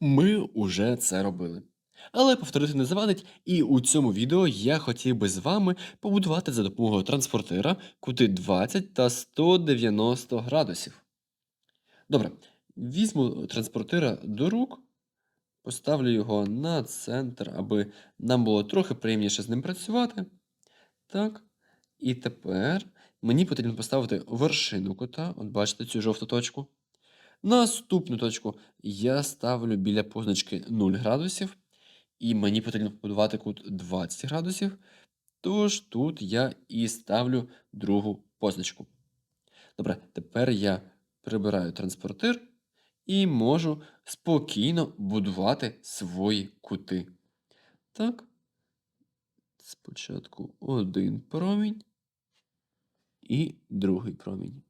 Ми уже це робили. Але повторити не завадить, і у цьому відео я хотів би з вами побудувати за допомогою транспортира кути 20 та 190 градусів. Добре, візьму транспортира до рук, поставлю його на центр, аби нам було трохи приємніше з ним працювати. Так. І тепер мені потрібно поставити вершину кута, от бачите цю жовту точку. Наступну точку я ставлю біля позначки 0 градусів, і мені потрібно побудувати кут 20 градусів. Тож тут я і ставлю другу позначку. Добре, тепер я прибираю транспортир і можу спокійно будувати свої кути. Так. Спочатку один промінь і другий промінь.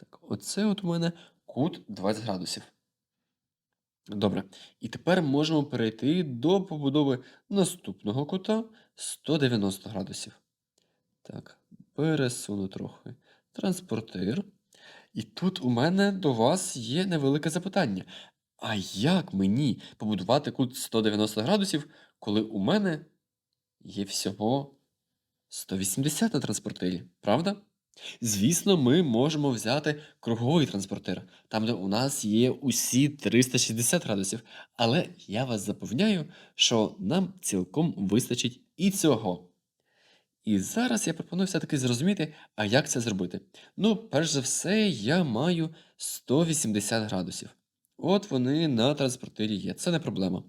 Так, оце от у мене кут 20 градусів. Добре. І тепер можемо перейти до побудови наступного кута 190 градусів. Так, пересуну трохи транспортир. І тут у мене до вас є невелике запитання. А як мені побудувати кут 190 градусів, коли у мене є всього 180 на транспортирі, правда? Звісно, ми можемо взяти круговий транспортир, там, де у нас є усі 360 градусів. Але я вас запевняю, що нам цілком вистачить і цього. І зараз я пропоную все-таки зрозуміти, а як це зробити. Ну, перш за все, я маю 180 градусів. От вони на транспортирі є, це не проблема.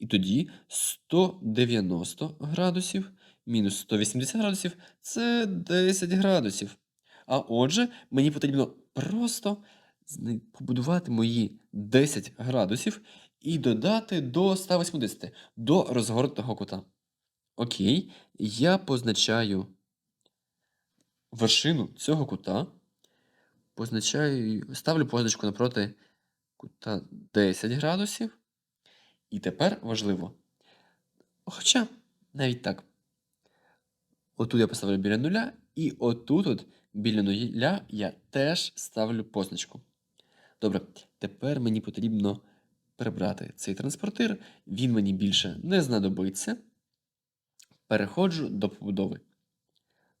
І тоді 190 градусів мінус 180 градусів це 10 градусів. А отже, мені потрібно просто побудувати мої 10 градусів і додати до 180, до розгорнутого кута. Окей, я позначаю вершину цього кута, позначаю, ставлю позначку напроти кута 10 градусів. І тепер важливо. Хоча навіть так. Отут я поставлю біля нуля, і отут от біля нуля я теж ставлю позначку. Добре, тепер мені потрібно прибрати цей транспортир, він мені більше не знадобиться. Переходжу до побудови.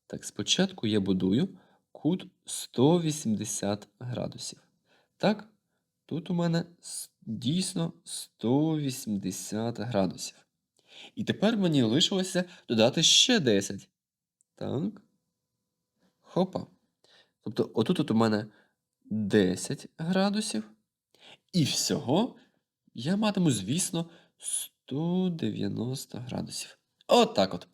Так, спочатку я будую кут 180 градусів. Так, тут у мене с- дійсно 180 градусів. І тепер мені лишилося додати ще 10. Так. Хопа. Тобто, отут от у мене 10 градусів. І всього я матиму, звісно, 190 градусів. От так от.